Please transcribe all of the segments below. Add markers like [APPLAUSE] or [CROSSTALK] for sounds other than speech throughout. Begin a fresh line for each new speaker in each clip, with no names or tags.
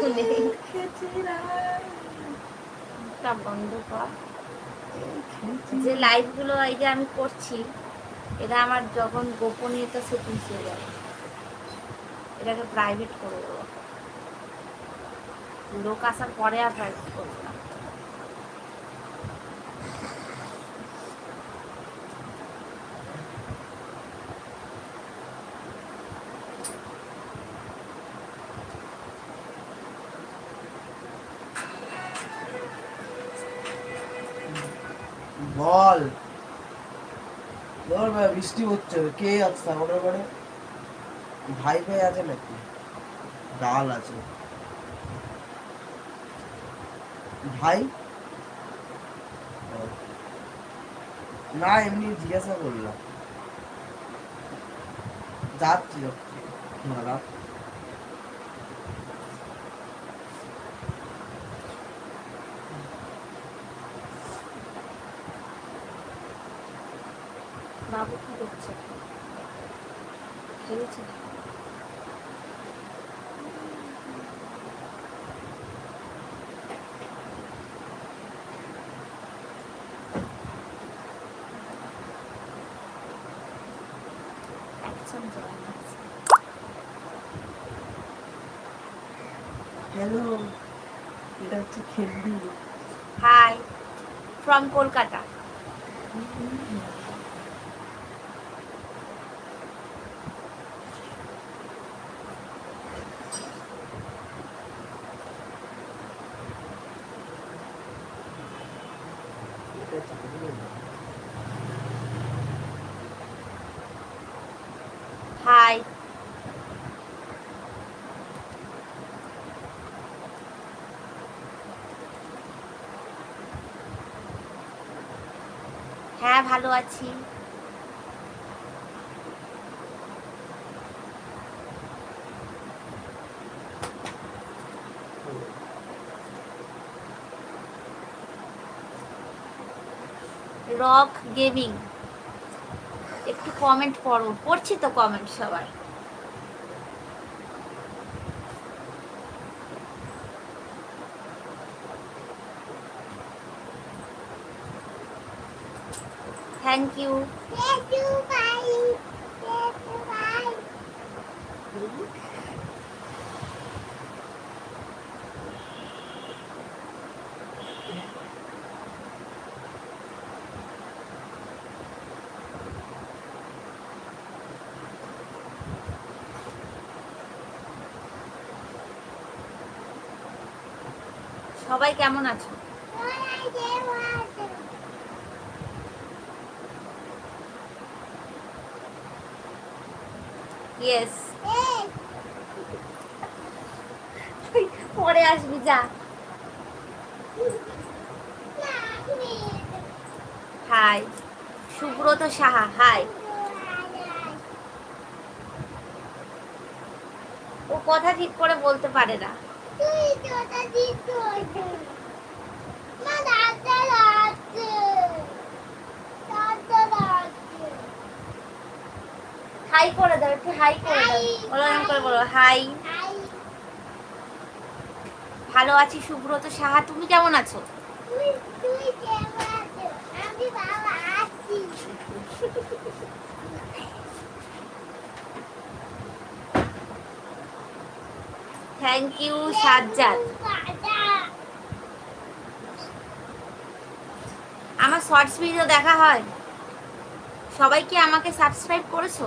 কেউ নেই
বন্ধ কর। যে লাইভগুলো এই যে আমি করছি এটা আমার যখন গোপনীয়তা সেটিংস হয়ে যাবে। এটাকে প্রাইভেট করে দেবো। লোক আসার পরে আর প্রাইভেট করব না।
বল। বল ভাই, বৃষ্টি হচ্ছে। কে আছে? সামনের ঘরে? ভাই ভাই আছে নাকি? ডাল আছে। ভাই? না, এমনি জিজ্ঞাসা করলাম। যাচ্ছি যাচ্ছি না রাখ
বাবু কি করছে খেলছে একজন জয়েন আছে।
হ্যালো এটা হচ্ছে খেলবি
হাই ফ্রম কলকাতা হাই হ্যাঁ ভালো আছি। Rock gaming. একটু কমেন্ট পড়ো। পড়ছি তো কমেন্ট সবার। থ্যাংক ইউ সবাই কেমন আছো? পরে আসবি যা। হাই সুব্রত সাহা হাই ও কথা ঠিক করে বলতে পারে না। হাই করে দাও একটু হাই করে দাও। বলো এরকম করে বলো হাই। ভালো আছি সুব্রত সাহা তুমি কেমন আছো? Thank you Sajjad. আমার শর্টস ভিডিও দেখা হয়? সবাই কি আমাকে সাবস্ক্রাইব করেছ?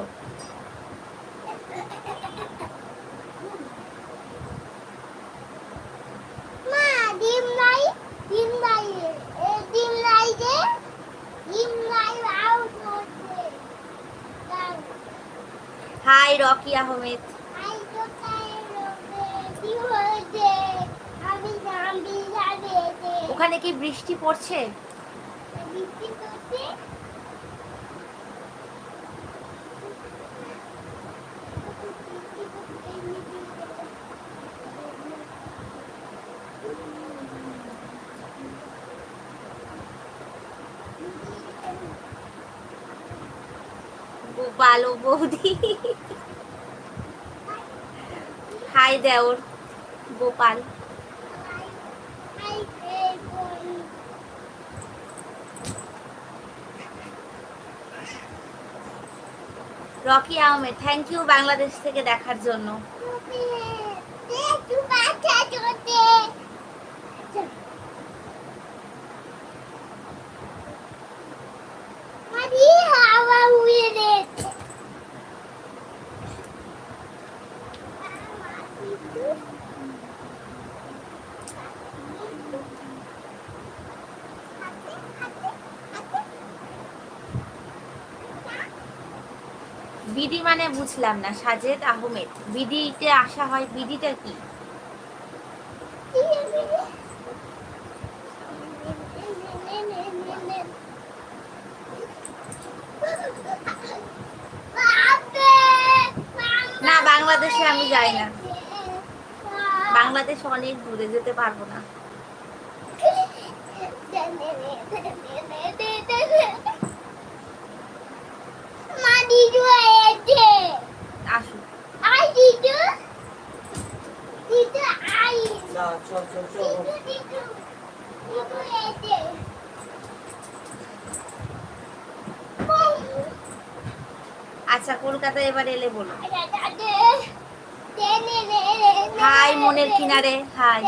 হাই রকি আহমেদ। ওখানে কি বৃষ্টি পড়ছে? ভালো বৌদি। হাই দেওর গোপাল। রকি আহমেদ থ্যাংক ইউ বাংলাদেশ থেকে দেখার জন্য। বিডি মানে বুঝলাম না, সাজেদ আহমেদ। বিডিতে আসা হয় বিডিটা কি? না, বাংলাদেশে আমি যাই না। বাংলাদেশ অনেক দূরে যেতে পারব না। আচ্ছা কলকাতা এবার এলে বলো হাই মনের কিনারে হাই।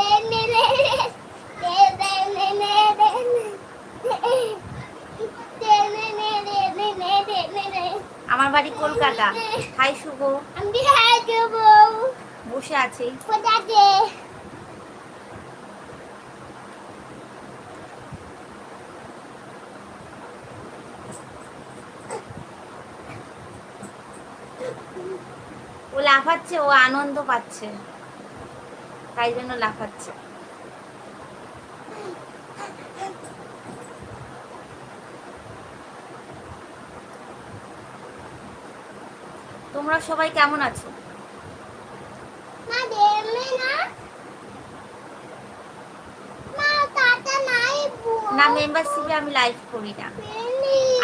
আমার বাড়ি কলকাতা। হাই শুভ।
আমি
বসে আছি। লাফাচ্ছে ও আনন্দ পাচ্ছে। তাই জন্য লাফাচ্ছে। তোমরা সবাই কেমন আছো?
না?
মেম্বারশিপে আমি লাইভ করি না।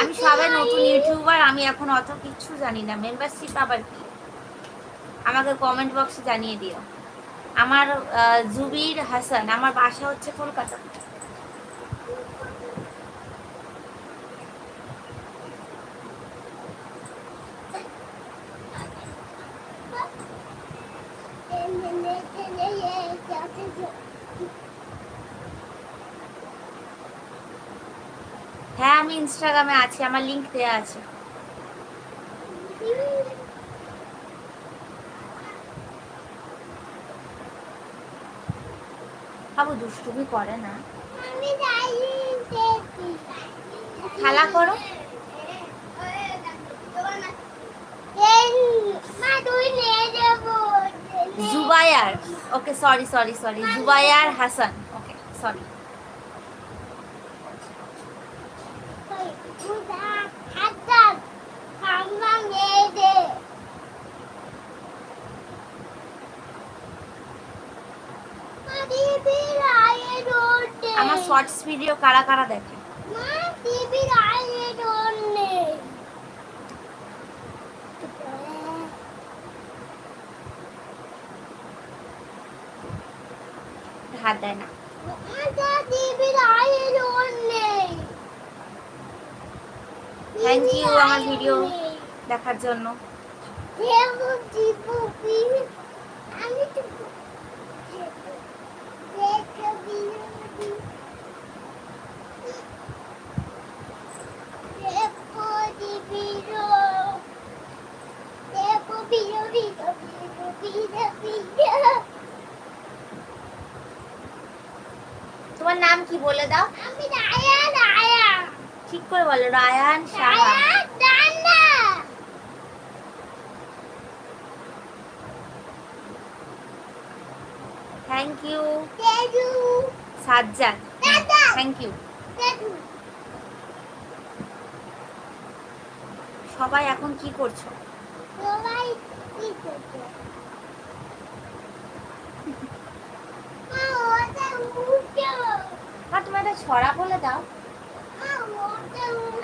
আমি সবাই নতুন ইউটিউবার আমি এখন অত কিছু জানি না। মেম্বারশিপ আবার কি? আমাকে কমেন্ট বক্সে জানিয়ে দিও। আমার জুবির হাসান, আমার বাসা হচ্ছে কলকাতা। হ্যাঁ আমি ইনস্টাগ্রামে আছি, আমার লিঙ্ক দেওয়া আছে। বাবু দুষ্টুমি করে না। খেলা করো। Zubair okay sorry sorry sorry Zubair Hasan. Okay sorry shorts video কারা কারা দেখে? হাত দেয় না। আমার ভিডিও দেখার জন্য।
আমি তো দেখো বিরোধী দেখো দিবিরো দেখো বিরোধী বিরোধী বিরোধী
তোমার নাম কি বলে দাও। ঠিক করে বলো Rayan Saha. Thank you Sajjad. Thank you সবাই এখন কি করছ?
সবাই কি করছে? [LAUGHS] মা ওটা উঠো
মা তুমি একটা ছড়া বলে দাও।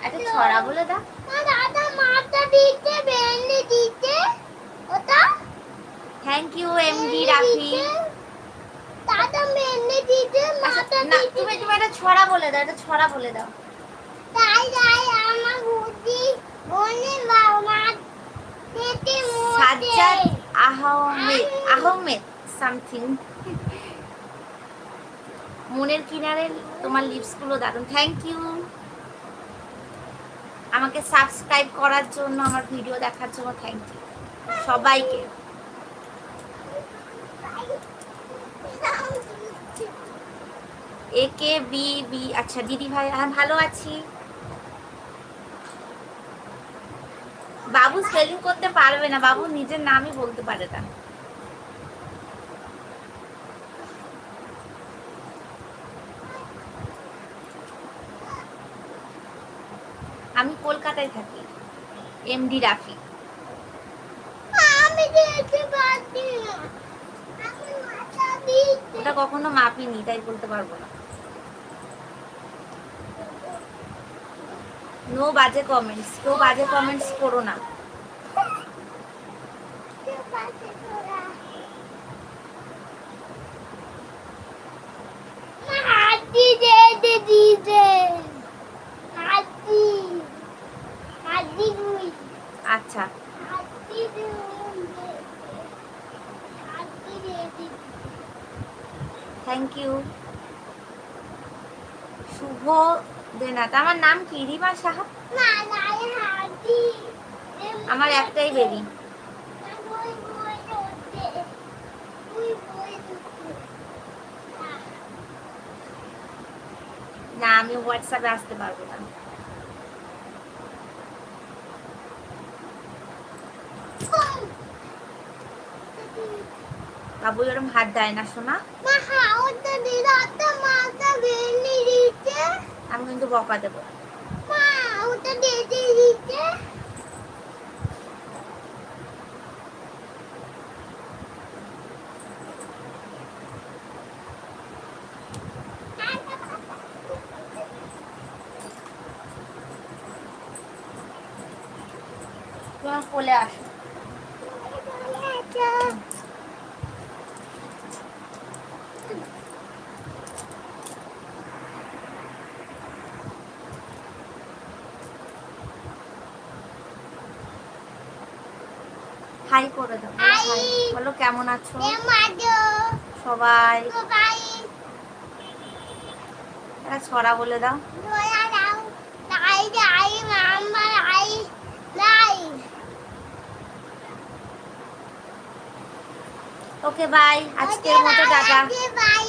একটা ছড়া বলে দাও।
দাদা মাথা দিতে বেলে দিতে ওটা
থ্যাংক ইউ এমডি রাফি
দিতে মাথা
আচ্ছা, না
দিতে
তুমি তুমি একটা ছড়া বলে দাও একটা ছড়া বলে দাও।
তাই তাই আমার বুদ্ধি বলে বাবা
সাজ্জাদ আহমেদ আহমেদ সামথিং মনের কিনারে তোমার লিপসগুলো দারুণ। থ্যাংক ইউ আমাকে সাবস্ক্রাইব করার জন্য, আমার ভিডিও দেখার জন্য থ্যাংক ইউ সবাইকে। এ কে বি বি আচ্ছা দিদি ভাই হ্যাঁ ভালো আছি। বাবু স্পেলিং করতে পারবে না বাবু নিজের নামই বলতে পারে না। আমি কলকাতায় থাকি। এমডি রাফি। ওটা কখনো মাপিনি তাই বলতে পারব না। নো বাজে কমেন্টস কেউ বাজে কমেন্টস করো না
পারছি তোরা হাতি দে দে দিতে হাতি হাতি দুই
আচ্ছা
হাতি দুই হাতি দে দে
থ্যাংক ইউ শুভ দেনাথ আমার নাম কি রিমা সাহা? আমার একটাই বেবি। না আমি হোয়াটসঅ্যাপে আসতে পারব না। বাবু এরকম হাত দেয় না শোনা
মা হাওটা দিদাতে মাথা দিতে
আমি কিন্তু বকা দেবো। তোমার কোলে আসো। হাই করে দাও বলো কেমন আছো? সবাই। একটা ছড়া বলে দাও। ওকে বাই আজকের মতো টাটা।
বাই